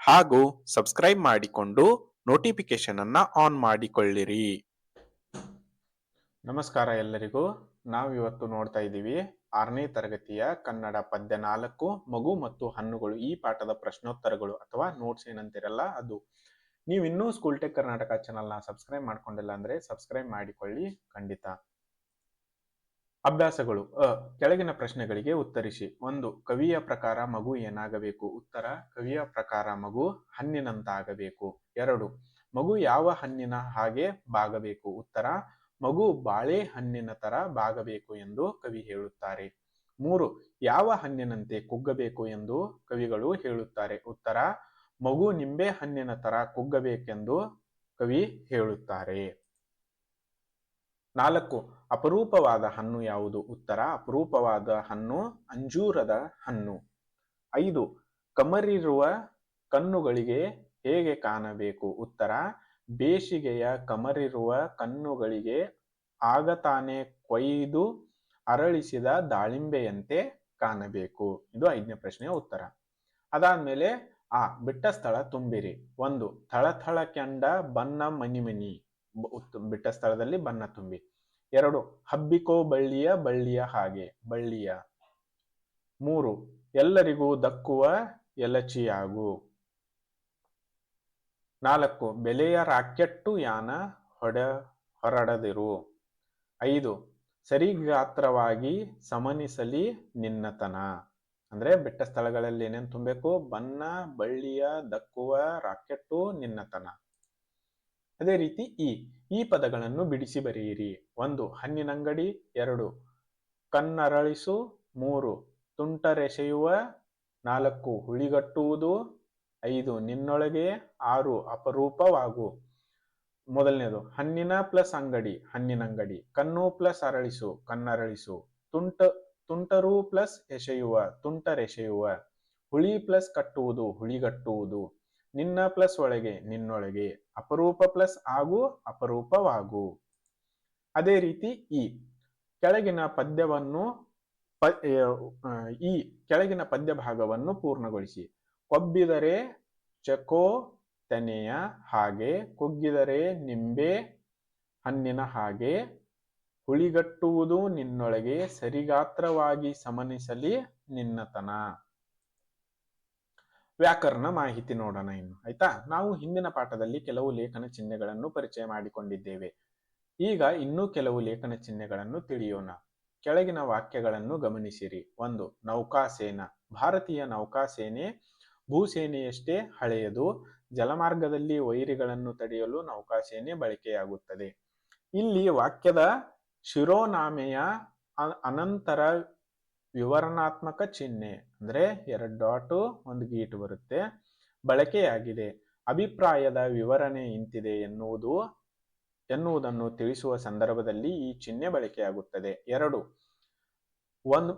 ಹಾಗೂ ಸಬ್ಸ್ಕ್ರೈಬ್ ಮಾಡಿಕೊಂಡು ನೋಟಿಫಿಕೇಶನ್ ಅನ್ನ ಆನ್ ಮಾಡಿಕೊಳ್ಳಿರಿ. ನಮಸ್ಕಾರ ಎಲ್ಲರಿಗೂ. ನಾವು ಇವತ್ತು ನೋಡ್ತಾ ಇದ್ದೀವಿ ಆರನೇ ತರಗತಿಯ ಕನ್ನಡ ಪದ್ಯ ನಾಲ್ಕು, ಮಗು ಮತ್ತು ಹಣ್ಣುಗಳು. ಈ ಪಾಠದ ಪ್ರಶ್ನೋತ್ತರಗಳು ಅಥವಾ ನೋಟ್ಸ್ ಏನಂತಿರಲ್ಲ ಅದು. ನೀವು ಇನ್ನೂ ಸ್ಕೂಲ್ ಟೆಕ್ ಕರ್ನಾಟಕ ಚಾನಲ್ನ ಸಬ್ಸ್ಕ್ರೈಬ್ ಮಾಡ್ಕೊಂಡಿಲ್ಲ ಅಂದ್ರೆ ಸಬ್ಸ್ಕ್ರೈಬ್ ಮಾಡಿಕೊಳ್ಳಿ. ಖಂಡಿತ. ಅಭ್ಯಾಸಗಳು. ಅ, ಕೆಳಗಿನ ಪ್ರಶ್ನೆಗಳಿಗೆ ಉತ್ತರಿಸಿ. ಒಂದು, ಕವಿಯ ಪ್ರಕಾರ ಮಗು ಏನಾಗಬೇಕು? ಉತ್ತರ, ಕವಿಯ ಪ್ರಕಾರ ಮಗು ಹಣ್ಣಿನಂತಾಗಬೇಕು. ಎರಡು, ಮಗು ಯಾವ ಹಣ್ಣಿನ ಹಾಗೆ ಬಾಗಬೇಕು? ಉತ್ತರ, ಮಗು ಬಾಳೆ ಹಣ್ಣಿನ ತರ ಬಾಗಬೇಕು ಎಂದು ಕವಿ ಹೇಳುತ್ತಾರೆ. ಮೂರು, ಯಾವ ಹಣ್ಣಿನಂತೆ ಕುಗ್ಗಬೇಕು ಎಂದು ಕವಿಗಳು ಹೇಳುತ್ತಾರೆ? ಉತ್ತರ, ಮಗು ನಿಂಬೆ ಹಣ್ಣಿನ ತರ ಕುಗ್ಗಬೇಕೆಂದು ಕವಿ ಹೇಳುತ್ತಾರೆ. ನಾಲ್ಕು, ಅಪರೂಪವಾದ ಹಣ್ಣು ಯಾವುದು? ಉತ್ತರ, ಅಪರೂಪವಾದ ಹಣ್ಣು, ಅಂಜೂರದ ಹಣ್ಣು. ಐದು, ಕಮರಿರುವ ಕಣ್ಣುಗಳಿಗೆ ಹೇಗೆ ಕಾಣಬೇಕು? ಉತ್ತರ, ಬೇಸಿಗೆಯ ಕಮರಿರುವ ಕಣ್ಣುಗಳಿಗೆ ಆಗ ತಾನೇ ಕೊಯ್ದು ಅರಳಿಸಿದ ದಾಳಿಂಬೆಯಂತೆ ಕಾಣಬೇಕು. ಇದು ಐದನೇ ಪ್ರಶ್ನೆಯ ಉತ್ತರ. ಅದಾದ್ಮೇಲೆ, ಆ ಬಿಟ್ಟ ಸ್ಥಳ ತುಂಬಿರಿ. ಒಂದು ಥಳಥಳ ಕೆಂಡ ಬಣ್ಣ ಮನಿ ಮನಿ ಬಿಟ್ಟ ಸ್ಥಳದಲ್ಲಿ ಬಣ್ಣ ತುಂಬಿ. ಎರಡು, ಹಬ್ಬಿಕೋ ಬಳ್ಳಿಯ ಬಳ್ಳಿಯ ಹಾಗೆ, ಬಳ್ಳಿಯ. ಮೂರು, ಎಲ್ಲರಿಗೂ ದಕ್ಕುವ ಎಲಚಿಯಾಗು. ನಾಲ್ಕು, ಬೆಲೆಯ ರಾಕೆಟ್ಟು ಯಾನ ಹೊಡೆ ಹೊರಡದಿರು. ಐದು ಸರಿ ಗಾತ್ರವಾಗಿ ಸಮನಿಸಲಿ ನಿನ್ನತನ. ಅಂದ್ರೆ ಬೆಟ್ಟ ಸ್ಥಳಗಳಲ್ಲಿ ಏನೇನು ತುಂಬಬೇಕು? ಬಣ್ಣ, ಬಳ್ಳಿಯ, ದಕ್ಕುವ, ರಾಕೆಟ್ಟು, ನಿನ್ನತನ. ಅದೇ ರೀತಿ ಈ ಈ ಪದಗಳನ್ನು ಬಿಡಿಸಿ ಬರೆಯಿರಿ. ಒಂದು, ಹಣ್ಣಿನಂಗಡಿ. ಎರಡು, ಕನ್ನರಳಿಸು. ಮೂರು, ತುಂಟರೆಸೆಯುವ. ನಾಲ್ಕು, ಹುಳಿಗಟ್ಟುವುದು. ಐದು, ನಿನ್ನೊಳಗೆ. ಆರು, ಅಪರೂಪವಾಗು. ಮೊದಲನೇದು, ಹಣ್ಣಿನ ಪ್ಲಸ್ ಅಂಗಡಿ. ಹಣ್ಣಿನಂಗಡಿ. ಕಣ್ಣು ಪ್ಲಸ್ ಅರಳಿಸು. ಕನ್ನರಳಿಸು. ತುಂಟ, ತುಂಟರು ಪ್ಲಸ್ ಎಸೆಯುವ. ತುಂಟರೆಸೆಯುವ. ಹುಳಿ ಪ್ಲಸ್ ಕಟ್ಟುವುದು. ಹುಳಿಗಟ್ಟುವುದು. ನಿನ್ನ ಪ್ಲಸ್ ಒಳಗೆ, ನಿನ್ನೊಳಗೆ, ಅಪರೂಪ ಪ್ಲಸ್ ಆಗು, ಅಪರೂಪವಾಗು. ಅದೇ ರೀತಿ ಈ ಕೆಳಗಿನ ಪದ್ಯವನ್ನು ಪ ಈ ಕೆಳಗಿನ ಪದ್ಯ ಭಾಗವನ್ನು ಪೂರ್ಣಗೊಳಿಸಿ. ಕೊಬ್ಬಿದರೆ ಚಕೋ ತೆನೆಯ ಹಾಗೆ, ಕುಗ್ಗಿದರೆ ನಿಂಬೆ ಹಣ್ಣಿನ ಹಾಗೆ, ಹುಳಿಗಟ್ಟುವುದು ನಿನ್ನೊಳಗೆ ಸರಿಗಾತ್ರವಾಗಿ ಸಮನಿಸಲಿ ನಿನ್ನತನ. ವ್ಯಾಕರಣ ಮಾಹಿತಿ ನೋಡೋಣ ಇನ್ನು, ಆಯ್ತಾ? ನಾವು ಹಿಂದಿನ ಪಾಠದಲ್ಲಿ ಕೆಲವು ಲೇಖನ ಚಿಹ್ನೆಗಳನ್ನು ಪರಿಚಯ ಮಾಡಿಕೊಂಡಿದ್ದೇವೆ. ಈಗ ಇನ್ನೂ ಕೆಲವು ಲೇಖನ ಚಿಹ್ನೆಗಳನ್ನು ತಿಳಿಯೋಣ. ಕೆಳಗಿನ ವಾಕ್ಯಗಳನ್ನು ಗಮನಿಸಿರಿ. ಒಂದು, ನೌಕಾಸೇನ. ಭಾರತೀಯ ನೌಕಾಸೇನೆ ಭೂಸೇನೆಯಷ್ಟೇ ಹಳೆಯದು. ಜಲಮಾರ್ಗದಲ್ಲಿ ವೈರಿಗಳನ್ನು ತಡೆಯಲು ನೌಕಾಸೇನೆ ಬಳಕೆಯಾಗುತ್ತದೆ. ಇಲ್ಲಿ ವಾಕ್ಯದ ಶಿರೋನಾಮೆಯ ಅನಂತರ ವಿವರಣಾತ್ಮಕ ಚಿಹ್ನೆ ಅಂದ್ರೆ ಎರಡು ಡಾಟು, ಒಂದು ಗೀಟ್ ಬರುತ್ತೆ. ಬಳಕೆಯಾಗಿದೆ. ಅಭಿಪ್ರಾಯದ ವಿವರಣೆ ಇಂತಿದೆ ಎನ್ನುವುದು, ಎನ್ನುವುದನ್ನು ತಿಳಿಸುವ ಸಂದರ್ಭದಲ್ಲಿ ಈ ಚಿಹ್ನೆ ಬಳಕೆಯಾಗುತ್ತದೆ. ಎರಡು, ಒಂದು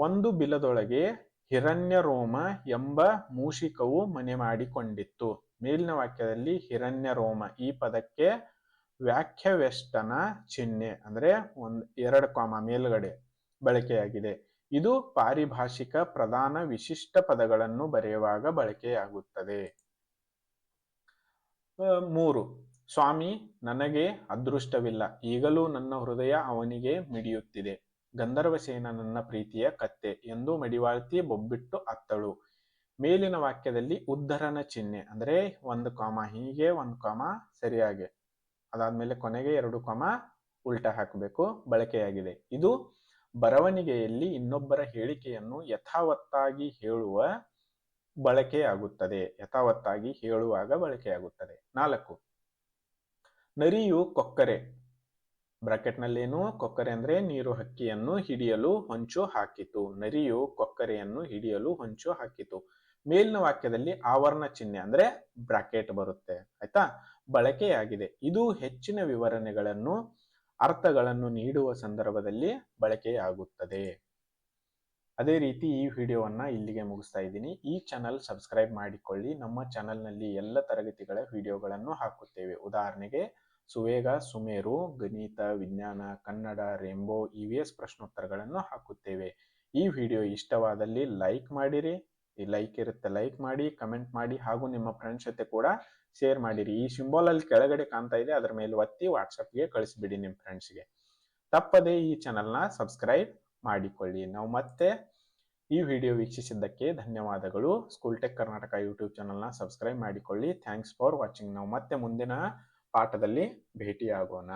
ಒಂದು ಬಿಲದೊಳಗೆ ಹಿರಣ್ಯ ರೋಮ ಎಂಬ ಮೂಷಿಕವು ಮನೆ ಮಾಡಿಕೊಂಡಿತ್ತು. ಮೇಲಿನ ವಾಕ್ಯದಲ್ಲಿ ಹಿರಣ್ಯ ರೋಮ ಈ ಪದಕ್ಕೆ ವ್ಯಾಖ್ಯವೆಷ್ಟನ ಚಿಹ್ನೆ ಅಂದ್ರೆ ಒಂದ್, ಎರಡು ಕಾಮ ಮೇಲ್ಗಡೆ ಬಳಕೆಯಾಗಿದೆ. ಇದು ಪಾರಿಭಾಷಿಕ ಪ್ರಧಾನ ವಿಶಿಷ್ಟ ಪದಗಳನ್ನು ಬರೆಯುವಾಗ ಬಳಕೆಯಾಗುತ್ತದೆ. ಮೂರು, ಸ್ವಾಮಿ, ನನಗೆ ಅದೃಷ್ಟವಿಲ್ಲ. ಈಗಲೂ ನನ್ನ ಹೃದಯ ಅವನಿಗೆ ಮಿಡಿಯುತ್ತಿದೆ. ಗಂಧರ್ವಸೇನ ನನ್ನ ಪ್ರೀತಿಯ ಕತ್ತೆ ಎಂದು ಮಡಿವಾಳ್ತಿ ಬೊಬ್ಬಿಟ್ಟು ಅತ್ತಳು. ಮೇಲಿನ ವಾಕ್ಯದಲ್ಲಿ ಉದ್ಧರಣ ಚಿಹ್ನೆ, ಅಂದ್ರೆ ಒಂದು ಕಾಮ ಹೀಗೆ, ಒಂದು ಕಾಮ ಸರಿಯಾಗಿ. ಅದಾದ್ಮೇಲೆ ಕೊನೆಗೆ ಎರಡು ಕಾಮ ಉಲ್ಟಾ ಹಾಕಬೇಕು, ಬಳಕೆಯಾಗಿದೆ. ಇದು ಬರವಣಿಗೆಯಲ್ಲಿ ಇನ್ನೊಬ್ಬರ ಹೇಳಿಕೆಯನ್ನು ಯಥಾವತ್ತಾಗಿ ಹೇಳುವ ಬಳಕೆಯಾಗುತ್ತದೆ ಯಥಾವತ್ತಾಗಿ ಹೇಳುವಾಗ ಬಳಕೆಯಾಗುತ್ತದೆ ನಾಲ್ಕು. ನರಿಯು ಕೊಕ್ಕರೆ. ಬ್ರಾಕೆಟ್ನಲ್ಲೇನು? ಕೊಕ್ಕರೆ ಅಂದ್ರೆ ನೀರು ಹಕ್ಕಿಯನ್ನು ಹಿಡಿಯಲು ಹೊಂಚು ಹಾಕಿತು. ನರಿಯು ಕೊಕ್ಕರೆಯನ್ನು ಹಿಡಿಯಲು ಹೊಂಚು ಹಾಕಿತು. ಮೇಲಿನ ವಾಕ್ಯದಲ್ಲಿ ಆವರಣ ಚಿಹ್ನೆ ಅಂದ್ರೆ ಬ್ರಾಕೆಟ್ ಬರುತ್ತೆ. ಆಯ್ತಾ? ಬಳಕೆಯಾಗಿದೆ. ಇದು ಹೆಚ್ಚಿನ ವಿವರಣೆಗಳನ್ನು ಅರ್ಥಗಳನ್ನು ನೀಡುವ ಸಂದರ್ಭದಲ್ಲಿ ಬಳಕೆಯಾಗುತ್ತದೆ. ಅದೇ ರೀತಿ ಈ ವಿಡಿಯೋವನ್ನು ಇಲ್ಲಿಗೆ ಮುಗಿಸ್ತಾ ಇದ್ದೀನಿ. ಈ ಚಾನಲ್ ಸಬ್ಸ್ಕ್ರೈಬ್ ಮಾಡಿಕೊಳ್ಳಿ. ನಮ್ಮ ಚಾನಲ್ನಲ್ಲಿ ಎಲ್ಲ ತರಗತಿಗಳ ವಿಡಿಯೋಗಳನ್ನು ಹಾಕುತ್ತೇವೆ. ಉದಾಹರಣೆಗೆ, ಸುವೇಗ, ಸುಮೇರು, ಗಣಿತ, ವಿಜ್ಞಾನ, Kannada, rainbow, E V S ಪ್ರಶ್ನೋತ್ತರಗಳನ್ನು ಹಾಕುತ್ತೇವೆ. ಈ ವಿಡಿಯೋ ಇಷ್ಟವಾದಲ್ಲಿ ಲೈಕ್ ಮಾಡಿರಿ. ಈ ಲೈಕ್ ಇರುತ್ತೆ ಲೈಕ್ ಮಾಡಿ ಕಮೆಂಟ್ ಮಾಡಿ ಹಾಗೂ ನಿಮ್ಮ ಫ್ರೆಂಡ್ಸ್ ಜೊತೆ ಕೂಡ ಶೇರ್ ಮಾಡಿರಿ. ಈ ಸಿಂಬಾಲ್ ಅಲ್ಲಿ ಕೆಳಗಡೆ ಕಾಣ್ತಾ ಇದೆ, ಅದರ ಮೇಲೆ ಒತ್ತಿ ವಾಟ್ಸಪ್ಗೆ ಕಳಿಸ್ಬಿಡಿ ನಿಮ್ಮ ಫ್ರೆಂಡ್ಸ್ಗೆ ತಪ್ಪದೇ ಈ ಚಾನಲ್ನ ಸಬ್ಸ್ಕ್ರೈಬ್ ಮಾಡಿಕೊಳ್ಳಿ. ನಾವು ಮತ್ತೆ ಈ ವಿಡಿಯೋ ವೀಕ್ಷಿಸಿದ್ದಕ್ಕೆ ಧನ್ಯವಾದಗಳು. ಸ್ಕೂಲ್ ಟೆಕ್ ಕರ್ನಾಟಕ ಯೂಟ್ಯೂಬ್ ಚಾನಲ್ನ ಸಬ್ಸ್ಕ್ರೈಬ್ ಮಾಡಿಕೊಳ್ಳಿ. ಥ್ಯಾಂಕ್ಸ್ ಫಾರ್ ವಾಚಿಂಗ್ ನಾವು ಮತ್ತೆ ಮುಂದಿನ ಪಾಠದಲ್ಲಿ ಭೇಟಿಯಾಗೋಣ.